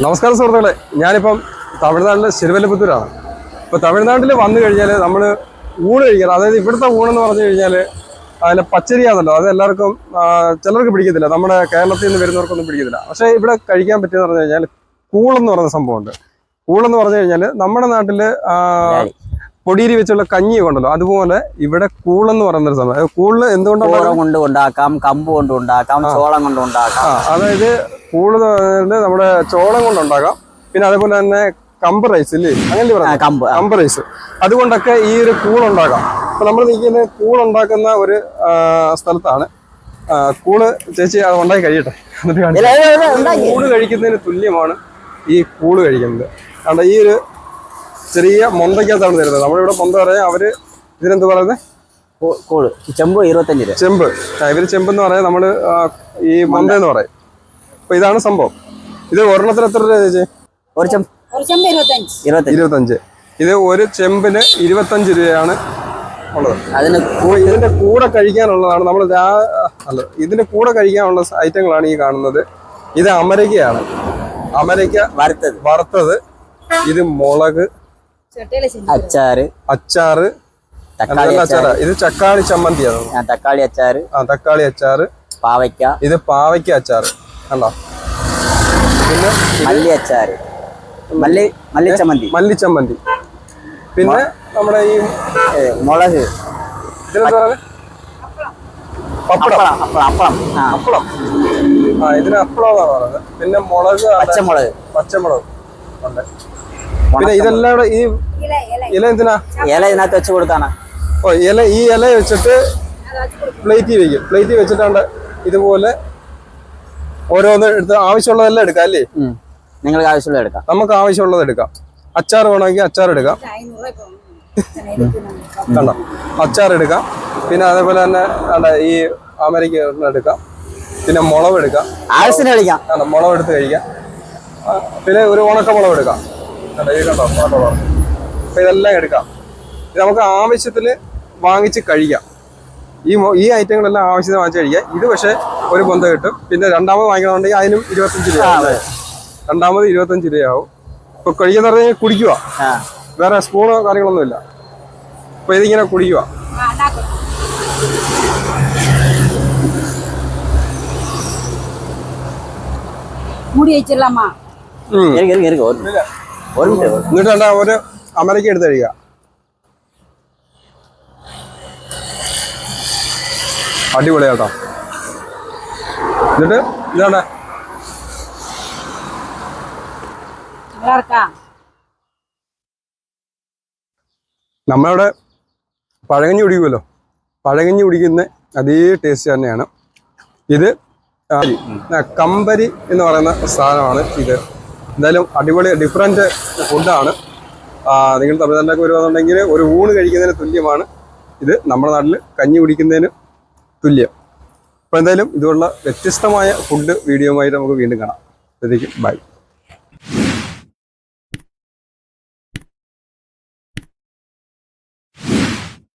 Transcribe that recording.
നമസ്കാരം സുഹൃത്തുക്കളെ. ഞാനിപ്പം തമിഴ്നാട്ടിലെ ശിരുവല്ലപുത്തൂരാണ്. ഇപ്പോൾ തമിഴ്നാട്ടിൽ വന്നു കഴിഞ്ഞാൽ നമ്മൾ ഊണ് കഴിക്കണം അതായത് ഇവിടുത്തെ ഊണെന്ന് പറഞ്ഞു കഴിഞ്ഞാൽ അതിലെ പച്ചരിയാണല്ലോ അത് എല്ലാവർക്കും ചിലർക്ക് പിടിക്കത്തില്ല. നമ്മുടെ കേരളത്തിൽ നിന്ന് വരുന്നവർക്കൊന്നും പിടിക്കത്തില്ല. പക്ഷേ ഇവിടെ കഴിക്കാൻ പറ്റിയെന്ന് പറഞ്ഞു കഴിഞ്ഞാൽ കൂളെന്ന് പറയുന്ന സംഭവമുണ്ട്. കൂളെന്ന് പറഞ്ഞു കഴിഞ്ഞാൽ നമ്മുടെ നാട്ടിൽ പൊടിയരി വെച്ചുള്ള കഞ്ഞി ഉണ്ടല്ലോ അതുപോലെ ഇവിടെ കൂളെന്ന് പറയുന്നൊരു സംഭവം. കൂളിൽ എന്തുകൊണ്ടാണ് കൊണ്ട് ഉണ്ടാക്കാം കമ്പ് കൊണ്ട് ഉണ്ടാക്കാം ചോളം കൊണ്ട് ഉണ്ടാക്കാം. അതായത് എന്ന് നമ്മുടെ ചോളം കൊണ്ടുണ്ടാകാം പിന്നെ അതേപോലെ തന്നെ കമ്പ് റൈസ് ഇല്ലേ? അങ്ങനെ കമ്പ് കമ്പ് റൈസ് അതുകൊണ്ടൊക്കെ ഈ ഒരു കൂളുണ്ടാക്കാം അപ്പൊ നമ്മൾ നീക്കുന്ന കൂളുണ്ടാക്കുന്ന ഒരു സ്ഥലത്താണ്. കൂൾ ചേച്ചി അത് ഉണ്ടാക്കി കഴിയട്ടെ? എന്നിട്ട്. കൂൾ കഴിക്കുന്നതിന് തുല്യമാണ് ഈ കൂൾ കഴിക്കുന്നത്. കാരണം ഈ ഒരു ചെറിയ മൊന്തയ്ക്കകത്താണ് തരുന്നത്. നമ്മളിവിടെ മൊന്ത പറയാം. അവർ ഇതിനെന്ത് പറയുന്നത്? കൂൾ. ചെമ്പ് ഇരുപത്തഞ്ച് രൂപ. ചെമ്പ്. ഇവർ ചെമ്പ് എന്ന് പറയാം. നമ്മൾ ഈ മൊന്ത എന്ന് പറയും. അപ്പൊ ഇതാണ് സംഭവം. ഇത് ഒരെണ്ണത്തിന് എത്ര രൂപ ചേച്ചി? ഒരു ചെമ്പ്. ഒരു ചെമ്പ് ഇരുപത്തഞ്ച്. ഇത് ഒരു ചെമ്പിന് ഇരുപത്തഞ്ച് രൂപയാണ് ഉള്ളത്. അതിന് ഇതിന്റെ കൂടെ കഴിക്കാനുള്ളതാണ് നമ്മൾ അല്ല ഇതിന്റെ കൂടെ കഴിക്കാനുള്ള ഐറ്റങ്ങളാണ് ഈ കാണുന്നത്. ഇത് അമരയ്ക്കയാണ്. അമരയ്ക്ക വറുത്തത്. വറുത്തത്. ഇത് മുളക് അച്ചാറ്. അച്ചാറ് ഇത് ചക്കാളി ചമ്മന്തിയാണ്. തക്കാളി അച്ചാറ്. ആ തക്കാളി അച്ചാറ്. പാവയ്ക്ക. ഇത് പാവയ്ക്ക അച്ചാറ്. കണ്ടോ പിന്നെ മല്ലി അച്ചാറ് മല്ലി മല്ലി ചമ്മന്തി മല്ലിച്ചമ്മന്തി. പിന്നെ നമ്മുടെ ഈ മുളക്. ഇതിനെന്താ പറയുക പപ്പടം. അപ്പളം അപ്പളം അപ്പളം. ആ. അപ്പളം. ആ ഇതിന് അപ്പളം എന്നാണ് പിന്നെ മുളക്. പച്ചമുളക്. പച്ചമുളക്. ഉണ്ട്. പിന്നെ ഇതെല്ലാം കൂടെ ഈ ഇല എന്തിനാ? ഇല ഇതിനകത്ത് വെച്ച് കൊടുക്കാനാ. ഓ ഇല ഈ ഇല വെച്ചിട്ട് പ്ലേറ്റിൽ വെക്കും. പ്ലേറ്റിൽ വെച്ചിട്ടാണ് ഇതുപോലെ ഓരോന്ന് എടുത്ത് ആവശ്യമുള്ളതെല്ലാം എടുക്കാം അല്ലേ? നിങ്ങൾക്ക് ആവശ്യമുള്ളത് എടുക്കാം. നമുക്ക് ആവശ്യമുള്ളത് എടുക്കാം. അച്ചാർ വേണമെങ്കിൽ അച്ചാർ എടുക്കാം. കണ്ടോ? അച്ചാർ എടുക്കാം. പിന്നെ അതേപോലെ തന്നെ കണ്ടോ ഈ അമേരിക്ക എടുക്കാം. പിന്നെ മുളവ് എടുക്കാം. ആവശ്യത്തിന് കളിക്കാം കണ്ടോ മുളവ് എടുത്ത് കഴിക്കാം. പിന്നെ ഒരു ഉണക്ക മുളവ് എടുക്കാം. കണ്ടോ ഈ കണ്ടോ ഉണക്കമുളക്. അപ്പൊ ഇതെല്ലാം എടുക്കാം. ഇത് നമുക്ക് ആവശ്യത്തിന് വാങ്ങിച്ച് കഴിക്കാം. ഈ ഈ ഐറ്റങ്ങളെല്ലാം ആവശ്യത്തിന് വാങ്ങിച്ച് കഴിക്കാം. ഇത് പക്ഷേ ഒരു പൊന്ത കിട്ടും. പിന്നെ രണ്ടാമത് വാങ്ങിക്കണമെങ്കിൽ അതിനും ഇരുപത്തഞ്ച് രൂപ. രണ്ടാമത് ഇരുപത്തഞ്ച് രൂപയാവും. ഇപ്പൊ കൊഴിയെന്ന് പറഞ്ഞു കുടിക്കുക വേറെ സ്പൂണോ കാര്യങ്ങളൊന്നും ഇല്ല. അപ്പൊ ഇതിങ്ങനെ കുടിക്കുക എന്നിട്ട് എന്താ ഒരു അമരയ്ക്ക് എടുത്ത് കഴിക്കുക അടിപൊളിയാട്ടോ. എന്നിട്ട് ഇതാണ്. നമ്മളിവിടെ പഴകഞ്ഞി കുടിക്കുമല്ലോ. പഴകഞ്ഞി കുടിക്കുന്ന അതേ ടേസ്റ്റ് തന്നെയാണ്. ഇത് കമ്പരി എന്ന് പറയുന്ന സാധനമാണ് ഇത്. എന്തായാലും അടിപൊളി ഡിഫറെന്റ് ഫുഡാണ് നിങ്ങൾ തമിഴ്നാട്ടിലേക്ക് വരുവാന്നുണ്ടെങ്കിൽ ഒരു ഊണ് കഴിക്കുന്നതിന് തുല്യമാണ്. ഇത് നമ്മുടെ നാട്ടിൽ കഞ്ഞി കുടിക്കുന്നതിന് തുല്യം. അപ്പോൾ എന്തായാലും ഇതുപോലുള്ള വ്യത്യസ്തമായ ഫുഡ് വീഡിയോയുമായിട്ട് നമുക്ക് വീണ്ടും കാണാം. അപ്പോഴത്തേക്കും ബൈ